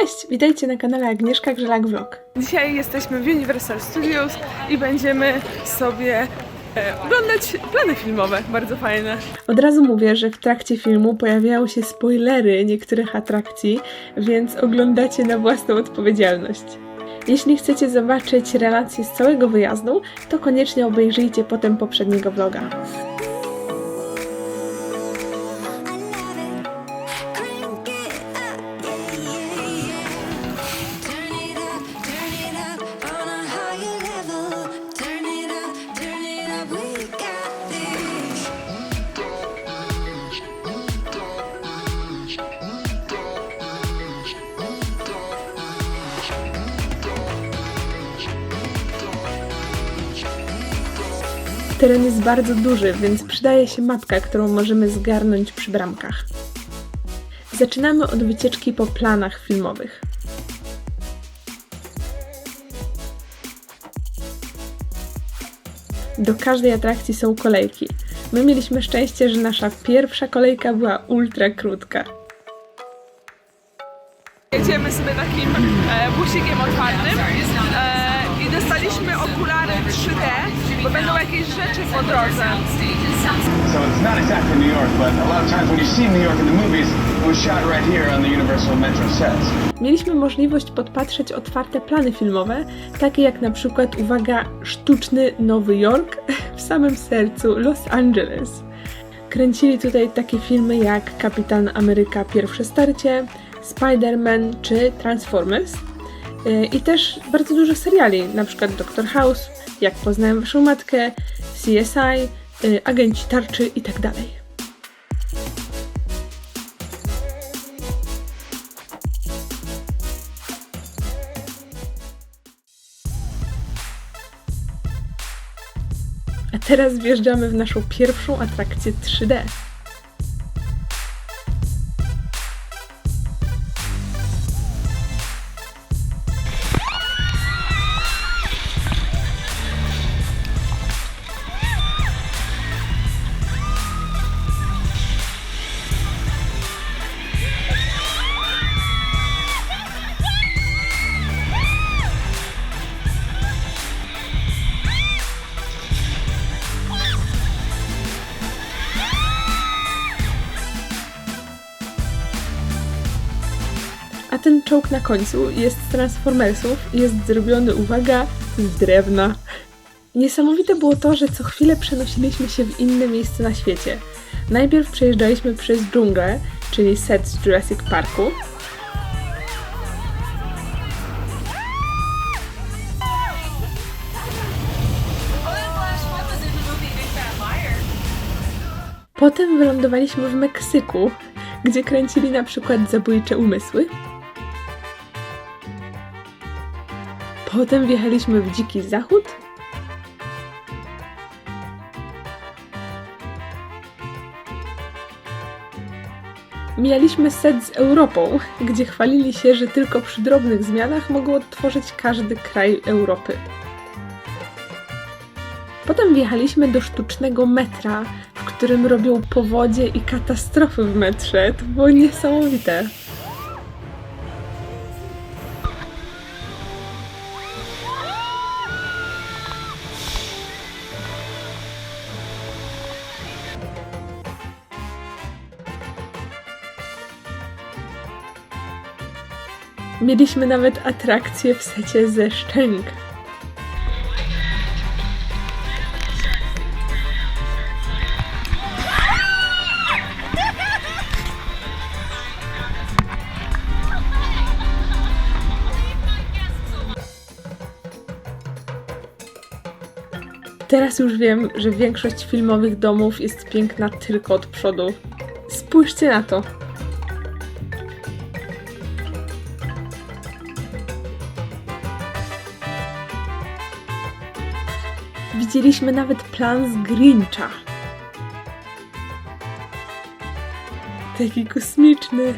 Cześć, witajcie na kanale Agnieszka Grzelak Vlog. Dzisiaj jesteśmy w Universal Studios i będziemy sobie e, oglądać plany filmowe, bardzo fajne. Od razu mówię, że w trakcie filmu pojawiają się spoilery niektórych atrakcji, więc oglądacie na własną odpowiedzialność. Jeśli chcecie zobaczyć relacje z całego wyjazdu, to koniecznie obejrzyjcie potem poprzedniego vloga. Teren jest bardzo duży, więc przydaje się mapka, którą możemy zgarnąć przy bramkach. Zaczynamy od wycieczki po planach filmowych. Do każdej atrakcji są kolejki. My mieliśmy szczęście, że nasza pierwsza kolejka była ultra krótka. Jedziemy sobie takim e, busikiem otwartym e, i dostaliśmy okulary 3D, bo będą jakieś rzeczy po drodze. So it's not exactly New York, but a lot of times when you see New York in the movies, it was shot right here on the Universal Metro sets. Mieliśmy możliwość podpatrzeć otwarte plany filmowe, takie jak na przykład, uwaga, sztuczny Nowy Jork w samym sercu Los Angeles. Kręcili tutaj takie filmy jak Kapitan Ameryka Pierwsze Starcie, Spider-Man czy Transformers. Yy, I też bardzo dużo seriali, na przykład Doctor House, Jak poznałem waszą matkę, CSI, yy, Agenci Tarczy i tak. A teraz wjeżdżamy w naszą pierwszą atrakcję 3D. Czołg na końcu jest z Transformersów i jest zrobiony, uwaga, z drewna. Niesamowite było to, że co chwilę przenosiliśmy się w inne miejsce na świecie. Najpierw przejeżdżaliśmy przez dżunglę, czyli set z Jurassic Parku. Potem wylądowaliśmy w Meksyku, gdzie kręcili na przykład zabójcze umysły. Potem wjechaliśmy w Dziki Zachód. Mijaliśmy set z Europą, gdzie chwalili się, że tylko przy drobnych zmianach mogą odtworzyć każdy kraj Europy. Potem wjechaliśmy do sztucznego metra, w którym robią powodzie i katastrofy w metrze. To było niesamowite. Mieliśmy nawet atrakcję w secie ze szczęk. Teraz już wiem, że większość filmowych domów jest piękna tylko od przodu. Spójrzcie na to. Widzieliśmy nawet plan z Grincha. Taki kosmiczny.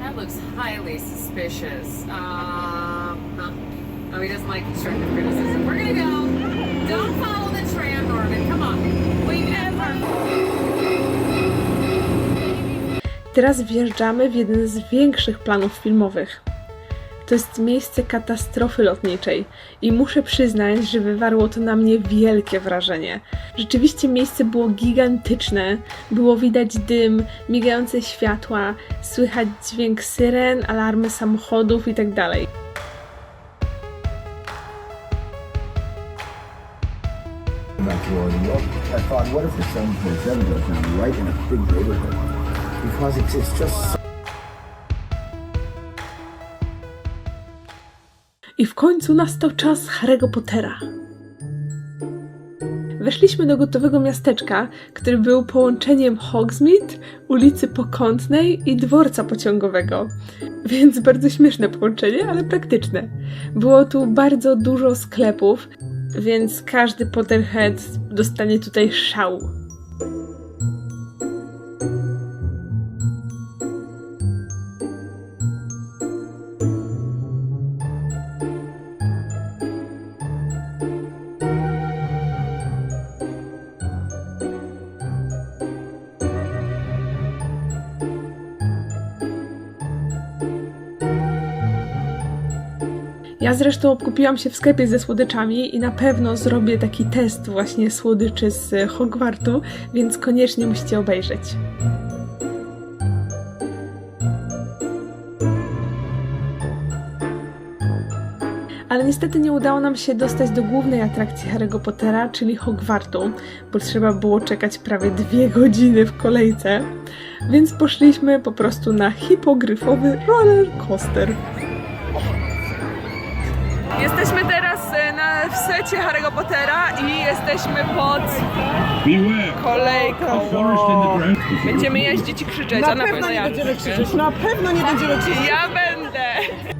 That looks highly suspicious. Um, oh, he doesn't like constructive criticism. We're gonna go. Don't follow the trail. Teraz wjeżdżamy w jeden z większych planów filmowych. To jest miejsce katastrofy lotniczej i muszę przyznać, że wywarło to na mnie wielkie wrażenie. Rzeczywiście miejsce było gigantyczne, było widać dym, migające światła, słychać dźwięk syren, alarmy samochodów itd. I thought, what if the 747 goes down right in a big neighborhood? Because it's, it's just I w końcu nastał czas Harry'ego Pottera. Weszliśmy do gotowego miasteczka, który był połączeniem Hogsmeade, ulicy Pokątnej i dworca pociągowego. Więc bardzo śmieszne połączenie, ale praktyczne. Było tu bardzo dużo sklepów, więc każdy Potterhead dostanie tutaj szału. Ja zresztą kupiłam się w sklepie ze słodyczami i na pewno zrobię taki test właśnie słodyczy z Hogwartu, więc koniecznie musicie obejrzeć. Ale niestety nie udało nam się dostać do głównej atrakcji Harry'ego Pottera, czyli Hogwartu, bo trzeba było czekać prawie dwie godziny w kolejce, więc poszliśmy po prostu na hipogryfowy roller coaster. Jesteśmy teraz e, na, w secie Harry'ego Pottera i jesteśmy pod kolejką. Będziemy jeździć i krzyczeć, a na pewno ja. krzyczeć. Na pewno nie będziemy krzyczeć. Ja będę!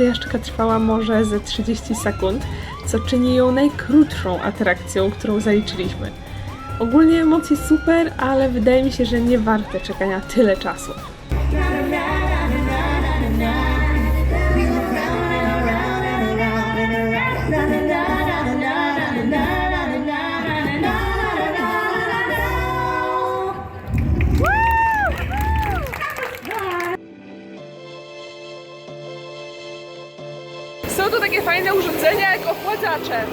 Przejażdżka trwała może ze 30 sekund, co czyni ją najkrótszą atrakcją, którą zaliczyliśmy. Ogólnie emocje super, ale wydaje mi się, że nie warte czekania tyle czasu. Są tu takie fajne urządzenia jak ochładzacze.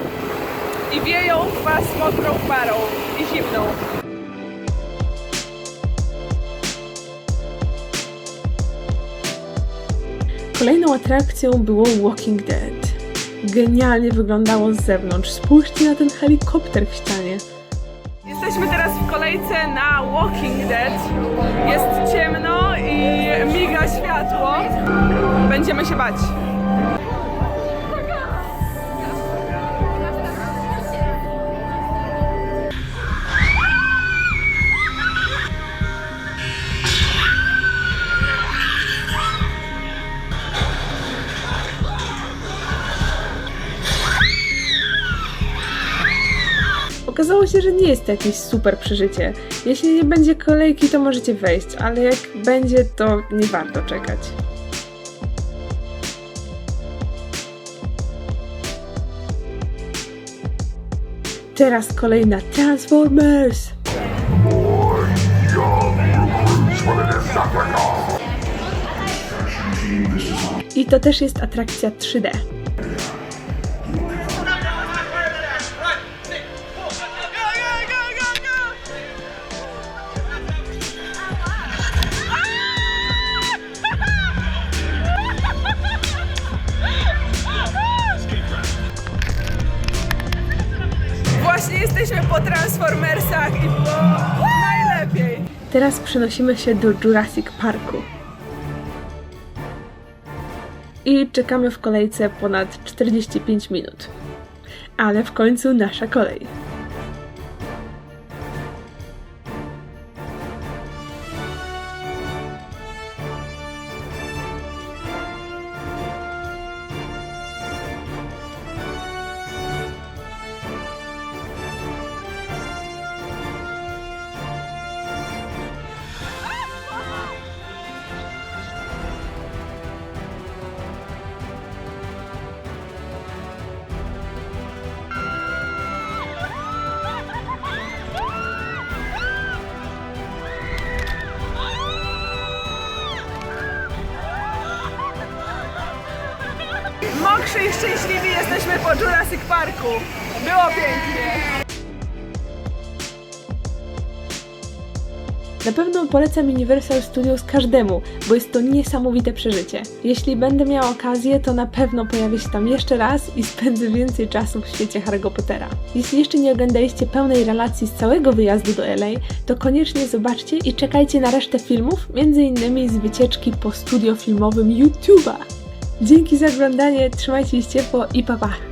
I wieją was mokrą parą i zimną. Kolejną atrakcją było Walking Dead. Genialnie wyglądało z zewnątrz. Spójrzcie na ten helikopter w ścianie. Jesteśmy teraz w kolejce na Walking Dead. Jest ciemno i miga światło. Będziemy się bać. Okazało się, że nie jest to jakieś super przeżycie. Jeśli nie będzie kolejki, to możecie wejść, ale jak będzie, to nie warto czekać. Teraz kolejna Transformers! I to też jest atrakcja 3D. Teraz przenosimy się do Jurassic Parku. I czekamy w kolejce ponad 45 minut. Ale w końcu nasza kolej. Szczęśliwi jesteśmy po Jurassic Parku. Było pięknie. Na pewno polecam Universal Studios każdemu, bo jest to niesamowite przeżycie. Jeśli będę miała okazję, to na pewno pojawię się tam jeszcze raz i spędzę więcej czasu w świecie Harry'ego Pottera. Jeśli jeszcze nie oglądaliście pełnej relacji z całego wyjazdu do LA, to koniecznie zobaczcie i czekajcie na resztę filmów, innymi z wycieczki po studio filmowym YouTube'a. Dzięki za oglądanie, trzymajcie się ciepło i pa pa!